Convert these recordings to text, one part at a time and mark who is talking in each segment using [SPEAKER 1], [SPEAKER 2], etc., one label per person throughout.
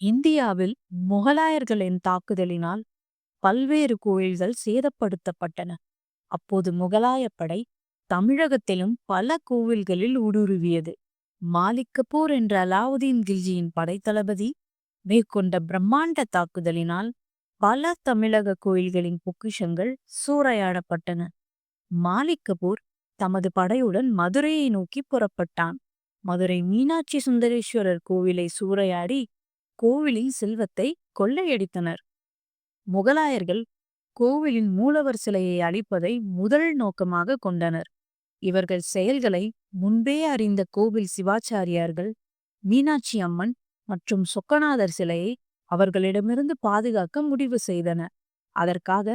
[SPEAKER 1] இந்தியாவில் முகலாயர்களின் தாக்குதலினால் பல்வேறு கோயில்கள் சேதப்படுத்தப்பட்டன. அப்போது முகலாயப் படை தமிழகத்திலும் பல கோவில்களில் ஊடுருவியது. மாலிக் கபூர் என்ற அலாவுதீன் கில்ஜியின் படைத்தளபதி மேற்கொண்ட பிரம்மாண்ட தாக்குதலினால் பல தமிழக கோயில்களின் பொக்கிஷங்கள் சூறையாடப்பட்டன. மாலிக் கபூர் தமது படையுடன் மதுரையை நோக்கி புறப்பட்டான். மதுரை மீனாட்சி சுந்தரேஸ்வரர் கோவிலை சூறையாடி கோவிலின் செல்வத்தை கொள்ளையடித்தனர். முகலாயர்கள் கோவிலின் மூலவர் சிலையை அழிப்பதை முதல் நோக்கமாக கொண்டனர். இவர்கள் செயல்களை முன்பே அறிந்த கோவில் சிவாச்சாரியார்கள் மீனாட்சி அம்மன் மற்றும் சொக்கநாதர் சிலையை அவர்களிடமிருந்து பாதுகாக்க முடிவு செய்தன. அதற்காக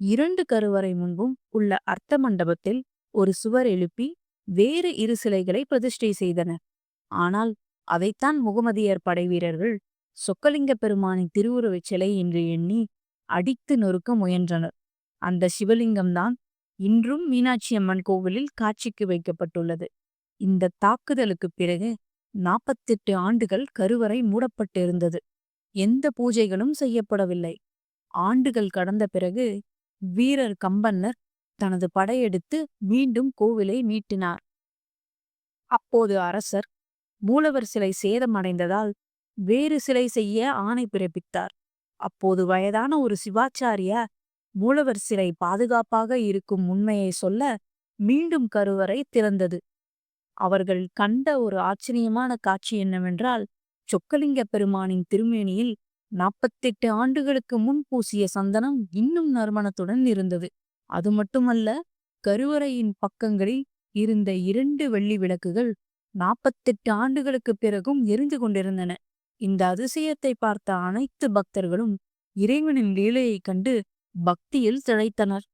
[SPEAKER 1] இரண்டு கருவறை முன்பும் உள்ள அர்த்த மண்டபத்தில் ஒரு சுவர் எழுப்பி வேறு இரு சிலைகளை பிரதிஷ்டை செய்தனர். ஆனால் அதைத்தான் முகமதியர் படைவீரர்கள் சொக்கலிங்க பெருமானின் திருவுருவச் சிலை என்று எண்ணி அடித்து நொறுக்க முயன்றனர். அந்த சிவலிங்கம்தான் இன்றும் மீனாட்சி அம்மன் கோவிலில் காட்சிக்கு வைக்கப்பட்டுள்ளது. இந்த தாக்குதலுக்குப் பிறகு நாற்பத்தெட்டு ஆண்டுகள் கருவறை மூடப்பட்டிருந்தது. எந்த பூஜைகளும் செய்யப்படவில்லை. ஆண்டுகள் கடந்த பிறகு வீரர் கம்பன்னர் தனது படையெடுத்து மீண்டும் கோவிலை மீட்டினார் அப்போது அரசர் மூலவர் சிலை சேதமடைந்ததால் வேறு சிலை செய்ய ஆணை பிறப்பித்தார். அப்போது வயதான ஒரு சிவாச்சாரியார் மூலவர் சிலை பாதுகாப்பாக இருக்கும் உண்மையை சொல்ல மீண்டும் கருவறை திறந்தது. அவர்கள் கண்ட ஒரு ஆச்சரியமான காட்சி என்னவென்றால் சொக்கலிங்க பெருமானின் திருமேனியில் நாற்பத்தெட்டு ஆண்டுகளுக்கு முன் பூசிய சந்தனம் இன்னும் நறுமணத்துடன் இருந்தது. அது மட்டுமல்ல கருவறையின் பக்கங்களில் இருந்த இரண்டு வெள்ளி விளக்குகள் நாற்பத்தெட்டு ஆண்டுகளுக்குப் பிறகும் எரிந்து கொண்டிருந்தன. இந்த அதிசயத்தை பார்த்த அனைத்து பக்தர்களும் இறைவனின் லீலையைக் கண்டு பக்தியில் திளைத்தனர்.